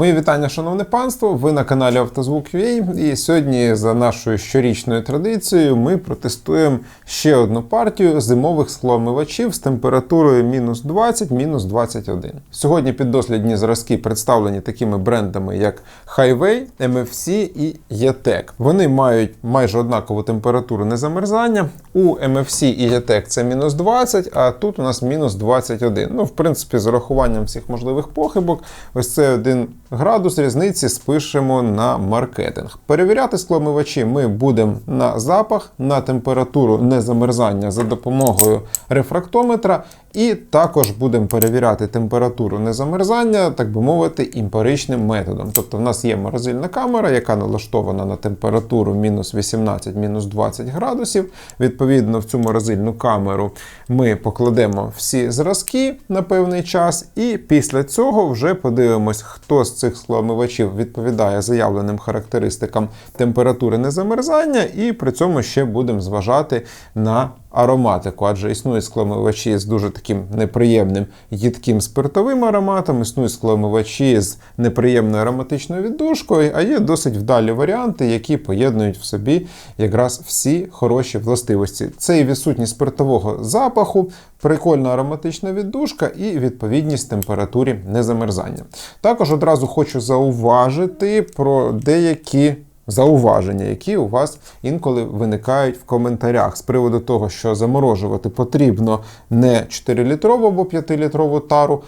Мої вітання, шановне панство. Ви на каналі Автозвук.ua і сьогодні, за нашою щорічною традицією, ми протестуємо ще одну партію зимових скломивачів з температурою мінус 20, мінус 21. Сьогодні піддослідні зразки представлені такими брендами, як Highway, MFC і ETEC. Вони мають майже однакову температуру незамерзання. У MFC і ETEC це мінус 20, а тут у нас мінус 21. Ну, в принципі, з урахуванням всіх можливих похибок, ось це один градус різниці спишемо на маркетинг. Перевіряти скломивачі ми будемо на запах, на температуру незамерзання за допомогою рефрактометра, і також будемо перевіряти температуру незамерзання, так би мовити, імперичним методом. Тобто, в нас є морозильна камера, яка налаштована на температуру мінус 18, мінус 20 градусів. Відповідно, в цю морозильну камеру ми покладемо всі зразки на певний час, і після цього вже подивимось, хто з цих сламивачів відповідає заявленим характеристикам температури незамерзання, і при цьому ще будемо зважати на ароматику, адже існують скломивачі з дуже таким неприємним їдким спиртовим ароматом, існують скломивачі з неприємною ароматичною віддушкою, а є досить вдалі варіанти, які поєднують в собі якраз всі хороші властивості. Це і відсутність спиртового запаху, прикольна ароматична віддушка і відповідність температурі незамерзання. Також одразу хочу зауважити про деякі зауваження, які у вас інколи виникають в коментарях з приводу того, що заморожувати потрібно не 4-літрову або 5-літрову тару.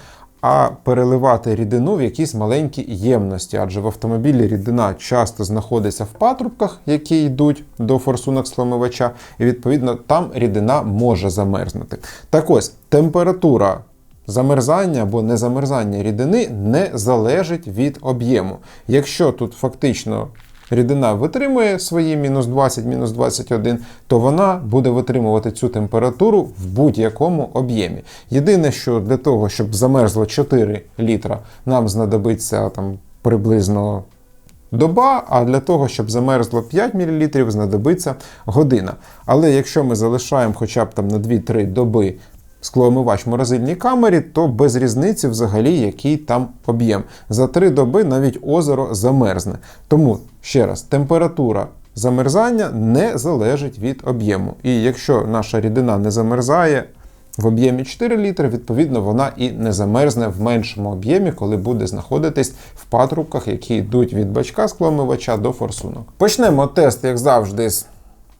А переливати рідину в якісь маленькі ємності, адже в автомобілі рідина часто знаходиться в патрубках, які йдуть до форсунок сламивача, і відповідно там рідина може замерзнути. Так ось температура замерзання або незамерзання рідини не залежить від об'єму. Якщо тут фактично рідина витримує свої мінус 20, мінус 21, то вона буде витримувати цю температуру в будь-якому об'ємі. Єдине, що для того, щоб замерзло 4 літра, нам знадобиться там приблизно. Доба, а для того, щоб замерзло 5 мл, знадобиться година. Але якщо ми залишаємо хоча б там на 2-3 доби склоомивач в морозильній камері, то без різниці взагалі який там об'єм. За 3 доби навіть озеро замерзне. Тому ще раз, температура замерзання не залежить від об'єму. І якщо наша рідина не замерзає, в об'ємі 4 літри, відповідно, вона і не замерзне в меншому об'ємі, коли буде знаходитись в патрубках, які йдуть від бачка скломивача до форсунок. Почнемо тест, як завжди, з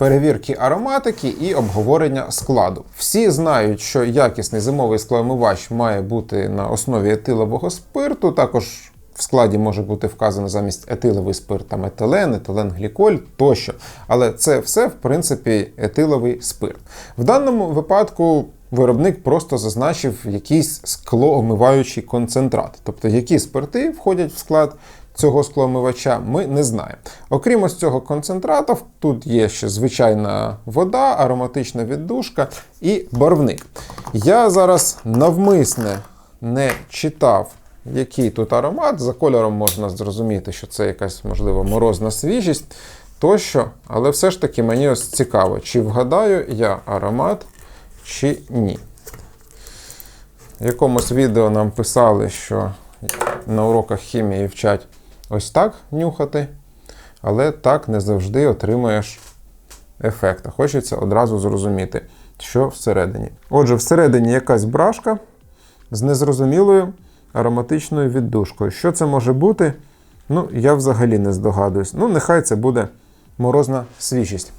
перевірки ароматики і обговорення складу. Всі знають, що якісний зимовий скломивач має бути на основі етилового спирту. Також в складі може бути вказано замість етиловий спирт там етилен, етиленгліколь тощо. Але це все, в принципі, етиловий спирт. В даному випадку. Виробник просто зазначив якийсь склоомиваючий концентрат, тобто які спирти входять в склад цього склоомивача, ми не знаємо. Окрім ось цього концентрату, тут є ще звичайна вода, ароматична віддушка і барвник. Я зараз навмисне не читав. Який тут аромат, за кольором можна зрозуміти, що це якась, можливо, морозна свіжість тощо. Але все ж таки мені ось цікаво, чи вгадаю я аромат, чи ні. В якомусь відео нам писали, що на уроках хімії вчать ось так нюхати, але так не завжди отримуєш ефект. Хочеться одразу зрозуміти, що всередині. Отже, всередині якась брашка з незрозумілою ароматичною віддушкою. Що це може бути? Ну, я взагалі не здогадуюсь. Ну, нехай це буде морозна свіжість.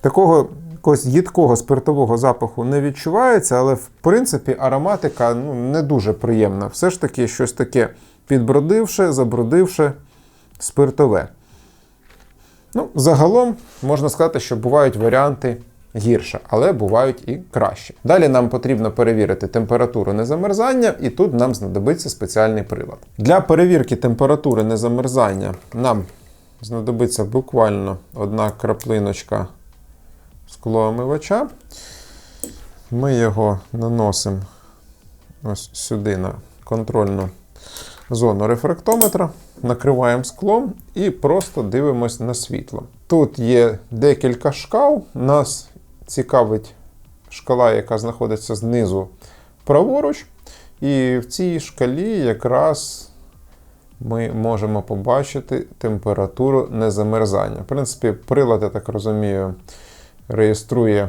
Такого якогось їдкого спиртового запаху не відчувається, але в принципі ароматика ну, не дуже приємна. Все ж таки щось таке підбродивше, забродивше, спиртове. Ну, Загалом можна сказати, що бувають варіанти гірше, але бувають і краще. Далі нам потрібно перевірити температуру незамерзання, і тут нам знадобиться спеціальний прилад. Для перевірки температури незамерзання нам знадобиться буквально одна краплиночка склоомивача. Ми його наносимо ось сюди на контрольну зону рефрактометра, накриваємо склом і просто дивимось на світло. Тут є декілька шкал. Нас цікавить шкала, яка знаходиться знизу праворуч. І в цій шкалі якраз ми можемо побачити температуру незамерзання. В принципі, прилад, я так розумію, реєструє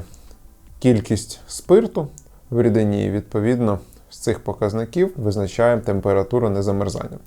кількість спирту в рідині, і відповідно з цих показників визначаємо температуру незамерзання.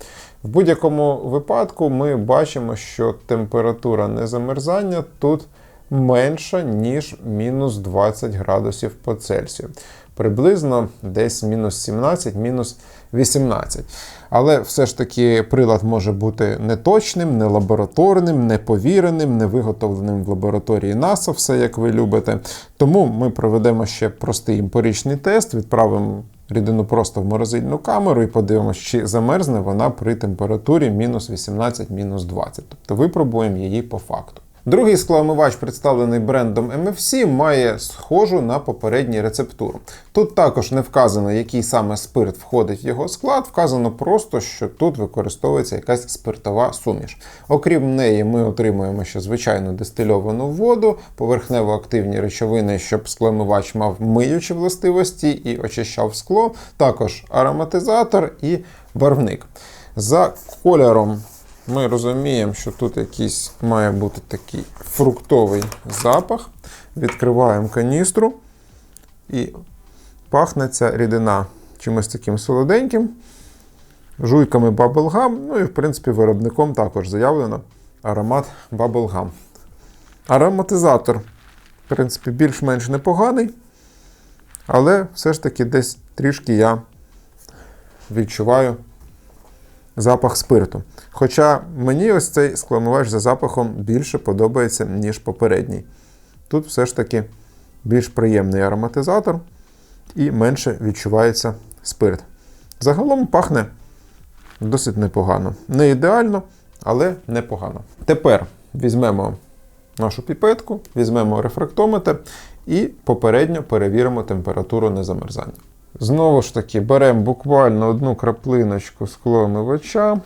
В будь-якому випадку ми бачимо, що температура незамерзання тут менша, ніж мінус 20 градусів по Цельсію. Приблизно десь мінус 17, мінус 18. Але все ж таки прилад може бути неточним, не лабораторним, неповіреним, не виготовленим в лабораторії НАСА, все як ви любите. Тому ми проведемо ще простий емпіричний тест, відправимо рідину просто в морозильну камеру і подивимося, чи замерзне вона при температурі мінус 18-20. Тобто випробуємо її по факту. Другий склоомивач, представлений брендом MFC, має схожу на попередній рецептуру. Тут також не вказано, який саме спирт входить в його склад, вказано просто, що тут використовується якась спиртова суміш. Окрім неї, ми отримуємо ще звичайну дистильовану воду, поверхнево активні речовини, щоб склоомивач мав миючі властивості і очищав скло, також ароматизатор і барвник. За кольором ми розуміємо, що тут якийсь має бути такий фруктовий запах. Відкриваємо каністру і пахне ця рідина чимось таким солоденьким, жуйками Bubblegum, ну і, в принципі, виробником також заявлено аромат Bubblegum. Ароматизатор, в принципі, більш-менш непоганий, але все ж таки десь трішки я відчуваю запах спирту. Хоча мені ось цей скламувач за запахом більше подобається, ніж попередній. Тут все ж таки більш приємний ароматизатор і менше відчувається спирт. Загалом пахне досить непогано. Не ідеально, але непогано. Тепер візьмемо нашу піпетку, візьмемо рефрактометр і попередньо перевіримо температуру незамерзання. Знову ж таки, беремо буквально одну краплиночку склоомивача,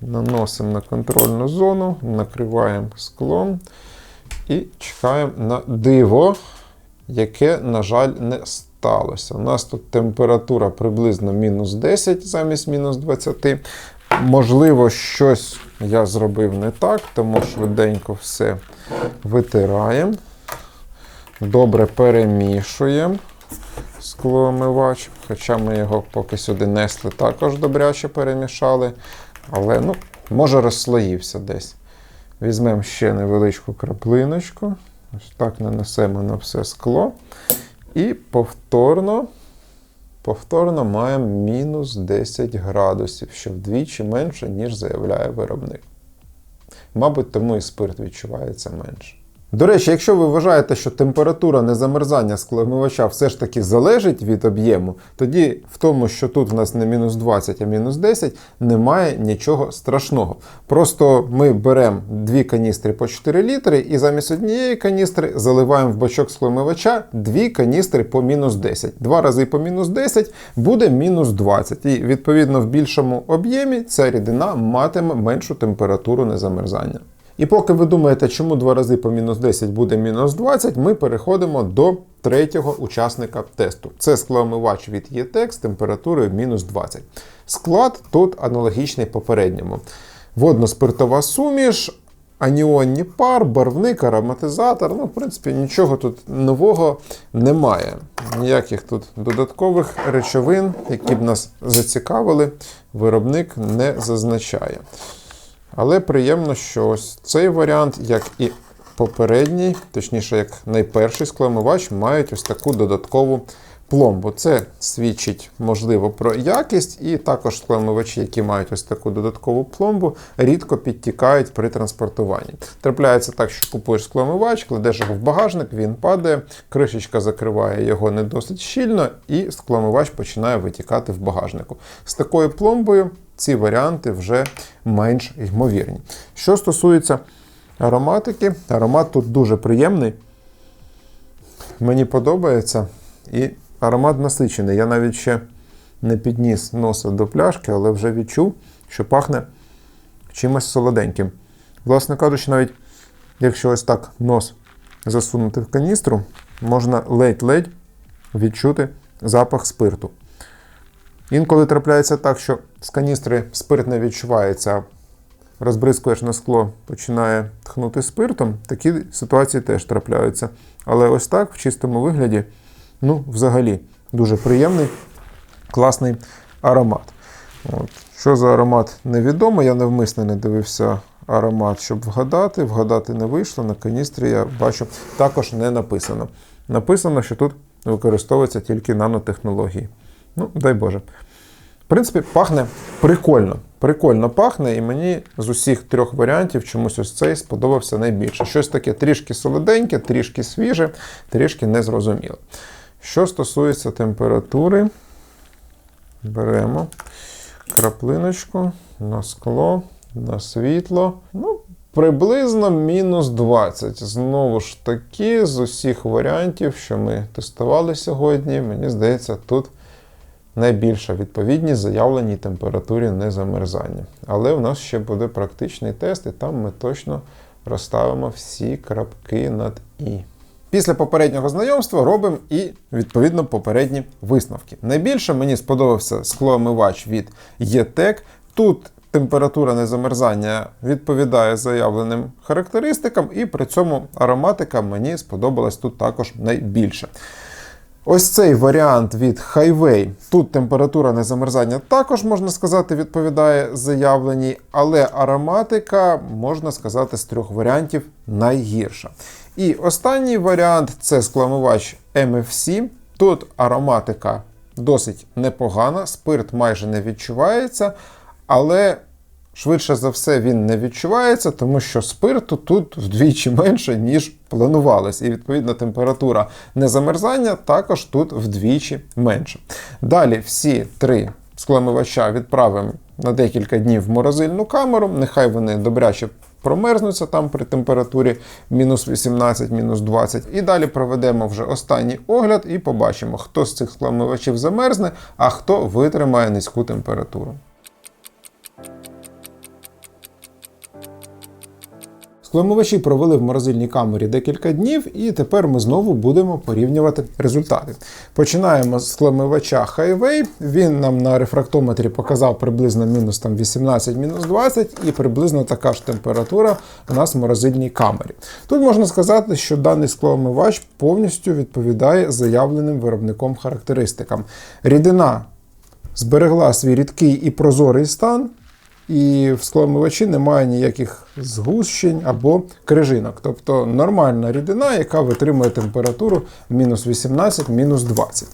наносимо на контрольну зону, накриваємо склом і чекаємо на диво, яке, на жаль, не сталося. У нас тут температура приблизно мінус 10 замість мінус 20. Можливо, щось я зробив не так, тому швиденько все витираємо. Добре перемішуємо склоомивач, хоча ми його поки сюди несли, також добряче перемішали. Але ну, може розслоївся десь. Візьмемо ще невеличку краплиночку. Ось так нанесемо на все скло. І повторно повторно маємо мінус 10 градусів, що вдвічі менше, ніж заявляє виробник. Мабуть, тому і спирт відчувається менше. До речі, якщо ви вважаєте, що температура незамерзання скломивача все ж таки залежить від об'єму, тоді в тому, що тут в нас не мінус 20, а мінус 10, немає нічого страшного. Просто ми беремо дві каністри по 4 літри і замість однієї каністри заливаємо в бачок скломивача дві каністри по мінус 10. Два рази по мінус 10 буде мінус 20. І відповідно в більшому об'ємі ця рідина матиме меншу температуру незамерзання. І поки ви думаєте, чому 2 рази по мінус 10 буде мінус 20, ми переходимо до третього учасника тесту. Це склоомивач від ETEX з температурою мінус 20. Склад тут аналогічний попередньому. Водно-спиртова суміш, аніонні пар, барвник, ароматизатор. Ну, в принципі, нічого тут нового немає. Ніяких тут додаткових речовин, які б нас зацікавили, виробник не зазначає. Але приємно, що ось цей варіант, як і попередній, точніше, як найперший склемивач, мають ось таку додаткову пломбу. Це свідчить, можливо, про якість, і також склемивачі, які мають ось таку додаткову пломбу, рідко підтікають при транспортуванні. Трапляється так, що купуєш склемивач, кладеш його в багажник, він падає, кришечка закриває його не досить щільно, і склемивач починає витікати в багажнику. З такою пломбою ці варіанти вже менш ймовірні. Що стосується ароматики, аромат тут дуже приємний. Мені подобається. І аромат насичений. Я навіть ще не підніс носа до пляшки, але вже відчув, що пахне чимось солоденьким. Власне кажучи, навіть якщо ось так нос засунути в каністру, можна ледь-ледь відчути запах спирту. Інколи трапляється так, що з каністри спирт не відчувається, розбризкуєш на скло, починає тхнути спиртом. Такі ситуації теж трапляються. Але ось так, в чистому вигляді, ну, взагалі, дуже приємний, класний аромат. От. Що за аромат невідомо, я навмисно не дивився аромат, щоб вгадати. Вгадати не вийшло. На каністрі я бачу, також не написано. Написано, що тут використовуються тільки нанотехнології. Ну, дай Боже. Принципі, пахне прикольно. Прикольно пахне, і мені з усіх трьох варіантів чомусь ось цей сподобався найбільше. Щось таке трішки солоденьке, трішки свіже, трішки незрозуміле. Що стосується температури, беремо краплиночку на скло, на світло. Ну, приблизно мінус 20. Знову ж таки, з усіх варіантів, що ми тестували сьогодні, мені здається, тут найбільша відповідність заявленій температурі незамерзання. Але в нас ще буде практичний тест, і там ми точно розставимо всі крапки над І. Після попереднього знайомства робимо і відповідно попередні висновки. Найбільше мені сподобався склоомивач від ETEC. Тут температура незамерзання відповідає заявленим характеристикам, і при цьому ароматика мені сподобалась тут також найбільше. Ось цей варіант від Highway. Тут температура незамерзання також, можна сказати, відповідає заявленій, але ароматика, можна сказати, з трьох варіантів найгірша. І останній варіант це скламувач MFC. Тут ароматика досить непогана, спирт майже не відчувається, але швидше за все він не відчувається, тому що спирту тут вдвічі менше, ніж планувалось. І відповідно температура незамерзання також тут вдвічі менше. Далі всі три скламивача відправимо на декілька днів в морозильну камеру. Нехай вони добряче промерзнуться там при температурі мінус 18, мінус 20. І далі проведемо вже останній огляд і побачимо, хто з цих скламивачів замерзне, а хто витримає низьку температуру. Скломивачі провели в морозильній камері декілька днів, і тепер ми знову будемо порівнювати результати. Починаємо з скломивача Highway. Він нам на рефрактометрі показав приблизно мінус там 18-20, і приблизно така ж температура у нас в морозильній камері. Тут можна сказати, що даний скломивач повністю відповідає заявленим виробником характеристикам. Рідина зберегла свій рідкий і прозорий стан. І в скломивачі немає ніяких згущень або крижинок. Тобто нормальна рідина, яка витримує температуру мінус 18, мінус 20.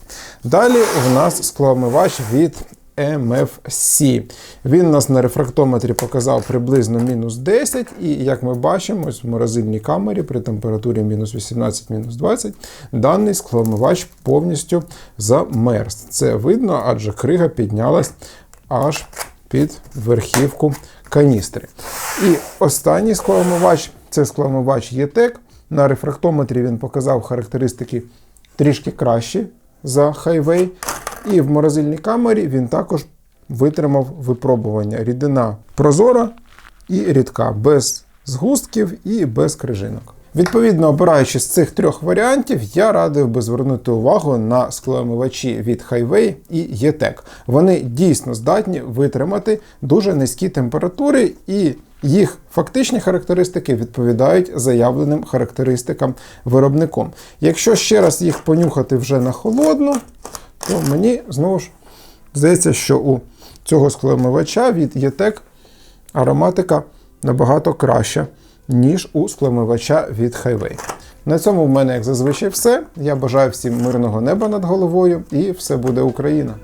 Далі у нас скломивач від MFC. Він у нас на рефрактометрі показав приблизно мінус 10, і як ми бачимо, в морозильній камері при температурі мінус 18, мінус 20, даний скломивач повністю замерз. Це видно, адже крига піднялась аж під верхівку каністри. І останній склоомивач це склоомивач ЄТЕК. На рефрактометрі він показав характеристики трішки кращі за Highway. І в морозильній камері він також витримав випробування. Рідина прозора і рідка, без згустків і без крижинок. Відповідно, обираючи з цих трьох варіантів, я радив би звернути увагу на склоомивачі від Highway і ETEC. Вони дійсно здатні витримати дуже низькі температури, і їх фактичні характеристики відповідають заявленим характеристикам виробником. Якщо ще раз їх понюхати вже на холодну, то мені знову ж здається, що у цього склоомивача від ETEC ароматика набагато краща ніж у скломивача від Highway. На цьому в мене, як зазвичай, все. Я бажаю всім мирного неба над головою і все буде Україна!